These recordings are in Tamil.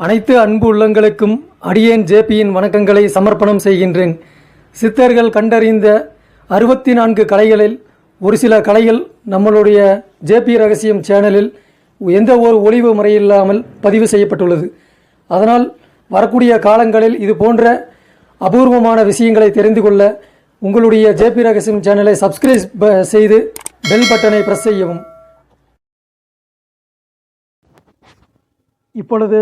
அனைத்து அன்பு உள்ளங்களுக்கும் அடியேன் ஜேபியின் வணக்கங்களை சமர்ப்பணம் செய்கின்றேன். சித்தர்கள் கண்டறிந்த அறுபத்தி நான்கு கலைகளில் ஒரு சில கலைகள் நம்மளுடைய ஜேபி ரகசியம் சேனலில் எந்த ஒரு ஒளிவு முறையில்லாமல் பதிவு செய்யப்பட்டுள்ளது. அதனால் வரக்கூடிய காலங்களில் இது போன்ற அபூர்வமான விஷயங்களை தெரிந்து கொள்ள உங்களுடைய ஜேபி ரகசியம் சேனலை சப்ஸ்கிரைப் செய்து பெல் பட்டனை ப்ரெஸ் செய்யவும். இப்பொழுது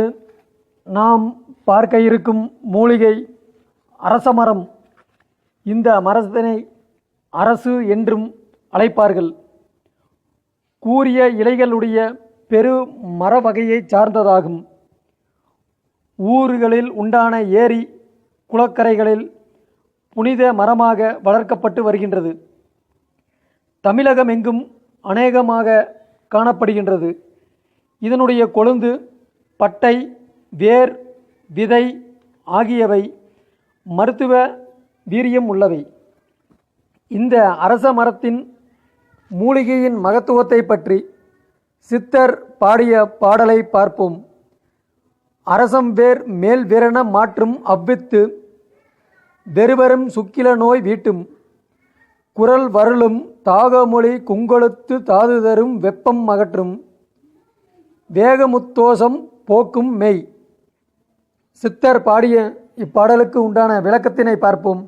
நாம் பார்க்க இருக்கும் மூலிகை அரசமரம். இந்த மரத்தினை அரசு என்றும் அழைப்பார்கள். கூரிய இலைகளுடைய பெரு மர வகையைச் சார்ந்ததாகும். ஊர்களில் உண்டான ஏரி குளக்கரைகளில் புனித மரமாக வளர்க்கப்பட்டு வருகின்றது. தமிழகம் எங்கும் அநேகமாக காணப்படுகின்றது. இதனுடைய கொழுந்து பட்டை வேர் விதை ஆகியவை மருத்துவ வீரியம் உள்ளவை. இந்த அரச மரத்தின் மூலிகையின் மகத்துவத்தை பற்றி சித்தர் பாடிய பாடலை பார்ப்போம். அரசம் வேர் மேல் விரண மாற்றும் அவ்வித்து வெறுவரும் சுக்கில நோய் வீட்டும் குரல் வருளும் தாகமொழி குங்கொழுத்து தாது தரும் வெப்பம் அகற்றும் வேகமுத்தோஷம் போக்கும் மெய். சித்தர் பாடிய இப்பாடலுக்கு உண்டான விளக்கத்தினை பார்ப்போம்.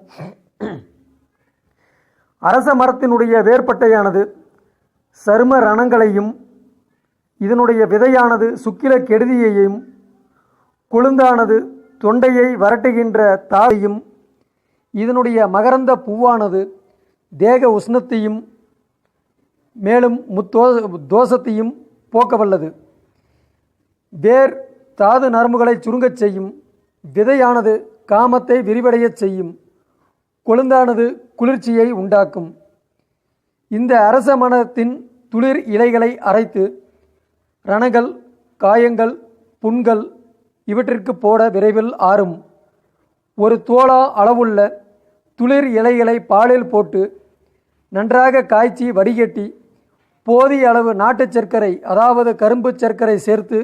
அரச மரத்தினுடைய வேர்பட்டையானது சரும ரணங்களையும் இதனுடைய விதையானது சுக்கில கெடுதியையும் கொழுந்தானது தொண்டையை வரட்டுகின்ற தாயையும் இதனுடைய மகரந்த பூவானது தேக உஷ்ணத்தையும் மேலும் முத்தோ தோஷத்தையும் போக்கவல்லது. வேர் தாது நரம்புகளை சுருங்கச் செய்யும் விதையானது காமத்தை விரிவடையச் செய்யும். கொழுந்தானது குளிர்ச்சியை உண்டாக்கும். இந்த அரச மனத்தின் துளிர் இலைகளை அரைத்து ரணங்கள் காயங்கள் புண்கள் இவற்றிற்கு போட விரைவில் ஆறும். ஒரு தோளா அளவுள்ள துளிர் இலைகளை பாலில் போட்டு நன்றாக காய்ச்சி வடிகட்டி போதிய அளவு நாட்டுச் சர்க்கரை அதாவது கரும்பு சர்க்கரை சேர்த்து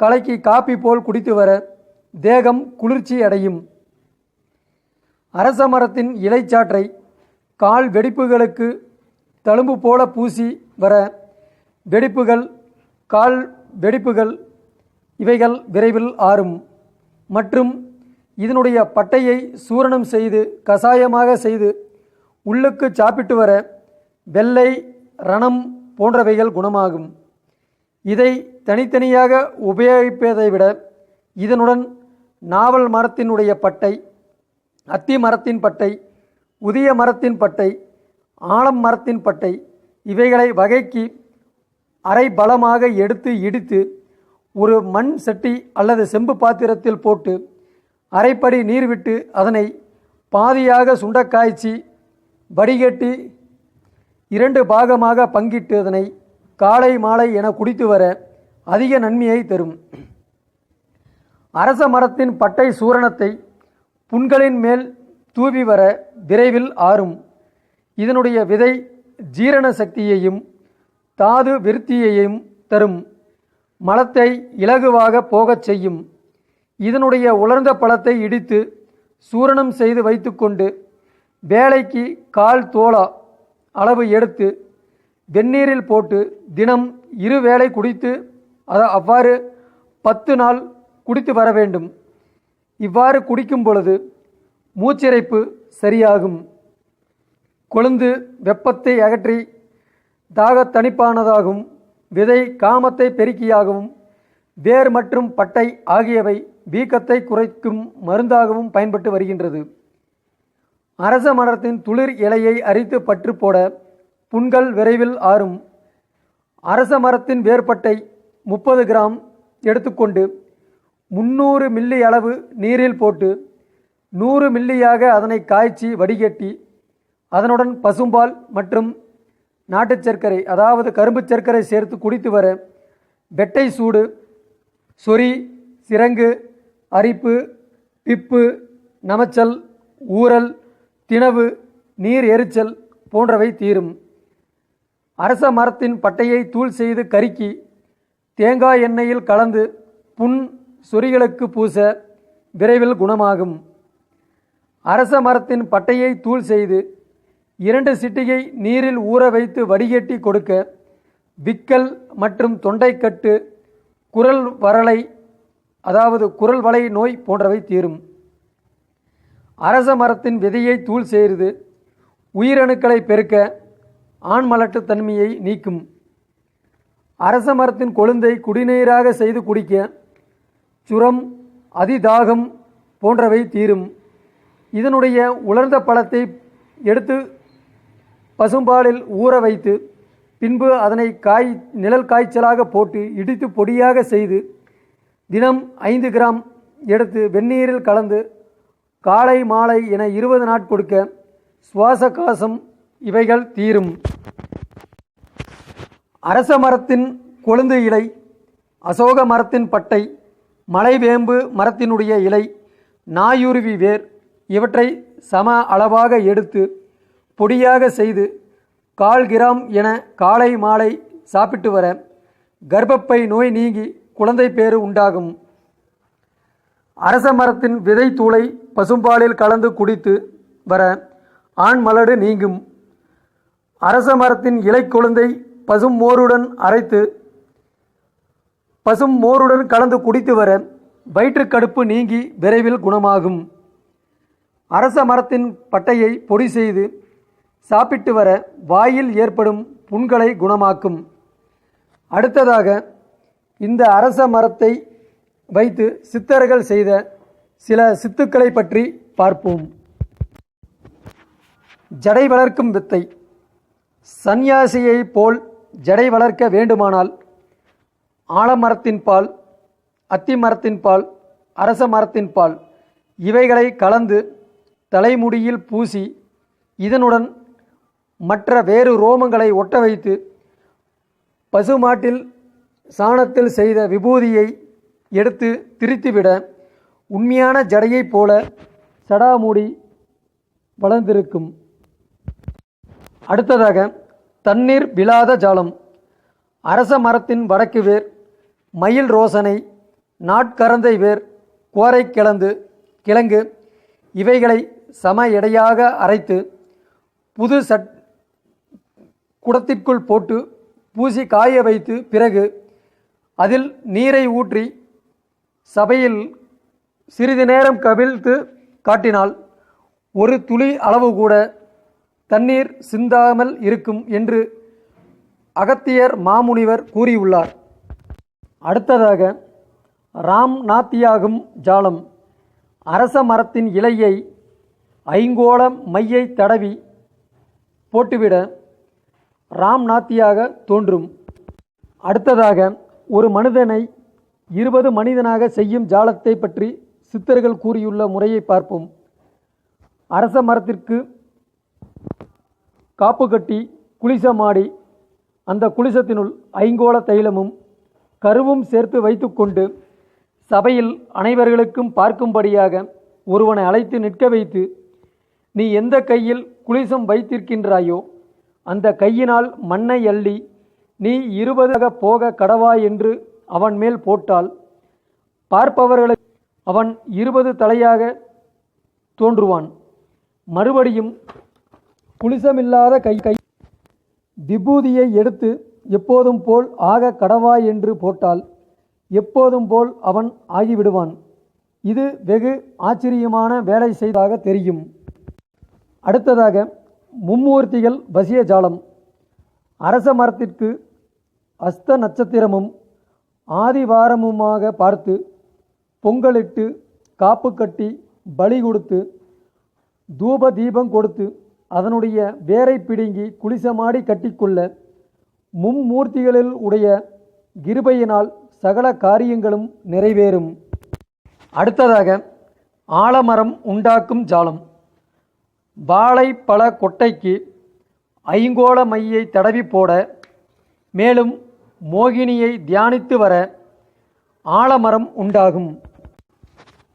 கலக்கி காப்பி போல் குடித்து வர தேகம் குளிர்ச்சி அடையும். அரச மரத்தின் இலைச்சாற்றை கால் வெடிப்புகளுக்கு தழும்பு போல பூசி வர வெடிப்புகள் கால் வெடிப்புகள் இவைகள் விரைவில் ஆறும். மற்றும் இதனுடைய பட்டையை சூரணம் செய்து கசாயமாக செய்து உள்ளுக்கு சாப்பிட்டு வர வெள்ளை ரணம் போன்றவைகள் குணமாகும். இதை தனித்தனியாக உபயோகிப்பதை விட இதனுடன் நாவல் மரத்தினுடைய பட்டை அத்தி மரத்தின் பட்டை உதிய மரத்தின் பட்டை ஆலம் மரத்தின் பட்டை இவைகளை வகைக்கு அரை பலமாக எடுத்து இடித்து ஒரு மண் சட்டி அல்லது செம்பு பாத்திரத்தில் போட்டு அரைப்படி நீர் விட்டு அதனை பாதியாக சுண்டக்காய்ச்சி வடிகட்டி இரண்டு பாகமாக பங்கிட்டு அதனை காலை மாலை என குடித்து வர அதிக நன்மையை தரும். அரச மரத்தின் பட்டை சூரணத்தை புண்களின் மேல் தூவி வர விரைவில் ஆறும். இதனுடைய விதை ஜீரண சக்தியையும் தாது விருத்தியையும் தரும். மலத்தை இலகுவாக போகச் செய்யும். இதனுடைய உலர்ந்த பழத்தை இடித்து சூரணம் செய்து வைத்துக்கொண்டு வேலைக்கு கால் தோளா அளவு எடுத்து வெந்நீரில் போட்டு தினம் இரு வேளை குடித்து அத அவ்வாறு பத்து நாள் குடித்து வர வேண்டும். இவ்வாறு குடிக்கும் பொழுது மூச்சிறைப்பு சரியாகும். கொழுந்து வெப்பத்தை அகற்றி தாகத் தணிப்பானதாகவும் விதை காமத்தை பெருக்கியாகவும் வேர் மற்றும் பட்டை ஆகியவை வீக்கத்தை குறைக்கும் மருந்தாகவும் பயன்பட்டு வருகின்றது. அரச மரத்தின் துளிர் இலையை அரித்து பற்று போட புண்கள் விரைவில் ஆறும். அரச மரத்தின் வேர்பட்டை முப்பது கிராம் எடுத்துக்கொண்டு முந்நூறு மில்லி அளவு நீரில் போட்டு நூறு மில்லியாக அதனை காய்ச்சி வடிகட்டி அதனுடன் பசும்பால் மற்றும் நாட்டுச் சர்க்கரை அதாவது கரும்பு சர்க்கரை சேர்த்து குடித்து வர வெட்டை சூடு சொறி சிரங்கு அரிப்பு பிப்பு நமச்சல் ஊறல் திணவு நீர் எரிச்சல் போன்றவை தீரும். அரச மரத்தின் பட்டையை தூள் செய்து கருக்கி தேங்காய் எண்ணெயில் கலந்து புண் சொறிகளுக்கு பூச விரைவில் குணமாகும். அரச மரத்தின் பட்டையை தூள் செய்து இரண்டு சிட்டிகை நீரில் ஊற வைத்து வடிகட்டி கொடுக்க விக்கல் மற்றும் தொண்டைக்கட்டு குரல் வரலை அதாவது குரல் வளை நோய் போன்றவை தீரும். அரச மரத்தின் விதையை தூள் செய்து உயிரணுக்களை பெருக்க ஆண்மலட்டுத் தன்மையை நீக்கும். அரச மரத்தின் கொழுந்தை குடிநீராக செய்து குடிக்க சுரம் அதிதாகம் போன்றவை தீரும். இதனுடைய உலர்ந்த பழத்தை எடுத்து பசும்பாலில் ஊற வைத்து பின்பு அதனை காய் நிழல் காய்ச்சலாக போட்டு இடித்து பொடியாக செய்து தினம் ஐந்து கிராம் எடுத்து வெந்நீரில் கலந்து காலை மாலை என இருபது நாட்கொடுக்க சுவாச காசம் இவைகள் தீரும். அரச மரத்தின் கொழுந்து இலை அசோக மரத்தின் பட்டை மலைவேம்பு மரத்தினுடைய இலை நாயுருவி வேர் இவற்றை சம அளவாக எடுத்து பொடியாக செய்து கால் கிராம் என காலை மாலை சாப்பிட்டு வர கர்ப்பப்பை நோய் நீங்கி குழந்தை பேறு உண்டாகும். அரச மரத்தின் விதை தூளை பசும்பாலில் கலந்து குடித்து வர ஆண் மலடு நீங்கும். அரச மரத்தின் இலை கொழுந்தை பசும் மோருடன் அரைத்து பசும் மோருடன் கலந்து குடித்து வர வயிற்றுக்கடுப்பு நீங்கி விரைவில் குணமாகும். அரச மரத்தின் பட்டையை பொடி செய்து சாப்பிட்டு வர வாயில் ஏற்படும் புண்களை குணமாக்கும். அடுத்ததாக இந்த அரச மரத்தை வைத்து சித்தர்கள் செய்த சில சித்துக்களை பற்றி பார்ப்போம். ஜடை வளர்க்கும் வித்தை. சந்நியாசியைப் போல் ஜடை வளர்க்க வேண்டுமானால் ஆலமரத்தின் பால் அத்தி மரத்தின் பால் அரச மரத்தின் பால் இவைகளை கலந்து தலைமுடியில் பூசி இதனுடன் மற்ற வேறு ரோமங்களை ஒட்ட வைத்து பசுமாட்டில் சாணத்தில் செய்த விபூதியை எடுத்து திரித்துவிட உண்மையான ஜடையைப் போல சடாமுடி வளர்ந்திருக்கும். அடுத்ததாக தண்ணீர் விழாத ஜாலம். அரச மரத்தின் வடக்கு வேர் மயில் ரோசனை நாட்கரந்தை வேர் கோரை கிழந்து கிழங்கு இவைகளை சம எடையாக அரைத்து புது சட் குடத்திற்குள் போட்டு பூசி காய வைத்து பிறகு அதில் நீரை ஊற்றி சபையில் சிறிது நேரம் கவிழ்த்து காட்டினால் ஒரு துளி அளவு கூட தண்ணீர் சிந்தாமல் இருக்கும் என்று அகத்தியர் மாமுனிவர் கூறியுள்ளார். அடுத்ததாக ராம் நாத்தியாகும் ஜாலம். அரச மரத்தின் இலையை ஐங்கோள மையை தடவி போட்டுவிட ராம் நாத்தியாக தோன்றும். அடுத்ததாக ஒரு மனிதனை இருபது மனிதனாக செய்யும் ஜாலத்தை பற்றி சித்தர்கள் கூறியுள்ள முறையை பார்ப்போம். அரச மரத்திற்கு காப்பு கட்டி குளிசமாடி அந்த குளிசத்தினுள் ஐங்கோள தைலமும் கருவும் சேர்த்து வைத்துக்கொண்டு சபையில் அனைவர்களுக்கும் பார்க்கும்படியாக ஒருவனை அழைத்து நிற்க வைத்து நீ எந்த கையில் குளிசம் வைத்திருக்கின்றாயோ அந்த கையினால் மண்ணை அள்ளி நீ இருபதாக போக கடவாய் என்று அவன் மேல் போட்டால் பார்ப்பவர்களுக்கு அவன் இருபது தலையாக தோன்றுவான். மறுபடியும் குளிசமில்லாத கை கை விபூதியை எடுத்து எப்போதும் போல் ஆக கடவாய் என்று போட்டால் எப்போதும் போல் அவன் ஆகிவிடுவான். இது வெகு ஆச்சரியமான வேலை செய்ததாக தெரியும். அடுத்ததாக மும்மூர்த்திகள் வசிய ஜாலம். அரச மரத்திற்கு அஸ்த நட்சத்திரமும் ஆதிவாரமுமாக பார்த்து பொங்கலிட்டு காப்பு கட்டி பலி கொடுத்து தூப தீபம் கொடுத்து அதனுடைய வேரை பிடுங்கி குளிசமாடி கட்டிக்கொள்ள மும்மூர்த்திகளில் உடைய கிருபையினால் சகல காரியங்களும் நிறைவேறும். அடுத்ததாக ஆலமரம் உண்டாக்கும் ஜாலம். வாழைப்பழ கொட்டைக்கு ஐங்கோள மையை தடவி போட மேலும் மோகினியை தியானித்து வர ஆலமரம் உண்டாகும்.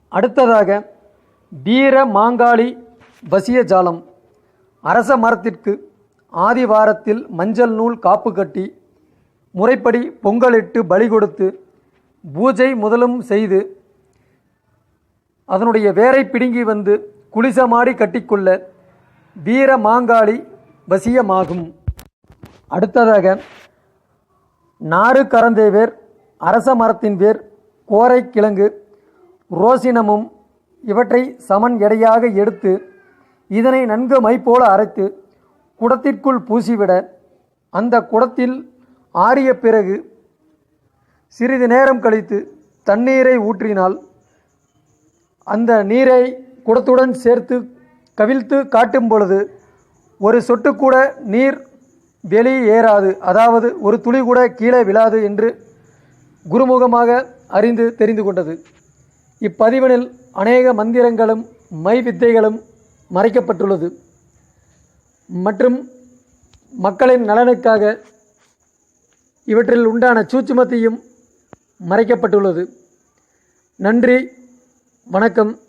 அடுத்ததாக வீர மாங்காளி வசிய ஜாலம். அரச மரத்திற்கு ஆதிவாரத்தில் மஞ்சள் நூல் காப்பு கட்டி முறைப்படி பொங்கலிட்டு பலி கொடுத்து பூஜை முதலும் செய்து அதனுடைய வேரை பிடுங்கி வந்து குளிசமாடி கட்டிக்கொள்ள வீர மாங்காளி வசியமாகும். அடுத்ததாக நாறு கரந்தேவேர் அரச மரத்தின் வேர் கோரை கிழங்கு ரோசினமும் இவற்றை சமன் எடையாக எடுத்து இதனை நன்கு மை போல அரைத்து குடத்திற்குள் பூசிவிட அந்த குடத்தில் ஆறிய பிறகு சிறிது நேரம் கழித்து தண்ணீரை ஊற்றினால் அந்த நீரை குடத்துடன் சேர்த்து கவிழ்த்து காட்டும் பொழுது ஒரு சொட்டு கூட நீர் வெளியே ஏறாது. அதாவது ஒரு துளி கூட கீழே விழாது என்று குருமுகமாக அறிந்து தெரிந்து கொண்டது. இப்பதிவனில் அநேக மந்திரங்களும் மை வித்தைகளும் மறைக்கப்பட்டுள்ளது. மற்றும் மக்களின் நலனுக்காக இவற்றில் உண்டான சூட்சுமத்தையும் மறைக்கப்பட்டுள்ளது. நன்றி வணக்கம்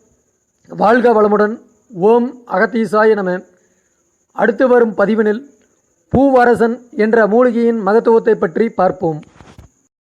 வாழ்க வளமுடன். ஓம் அகத்தீசாய நம. அடுத்து வரும் பதிவினில் பூவரசன் என்ற மூலிகையின் மகத்துவத்தை பற்றி பார்ப்போம்.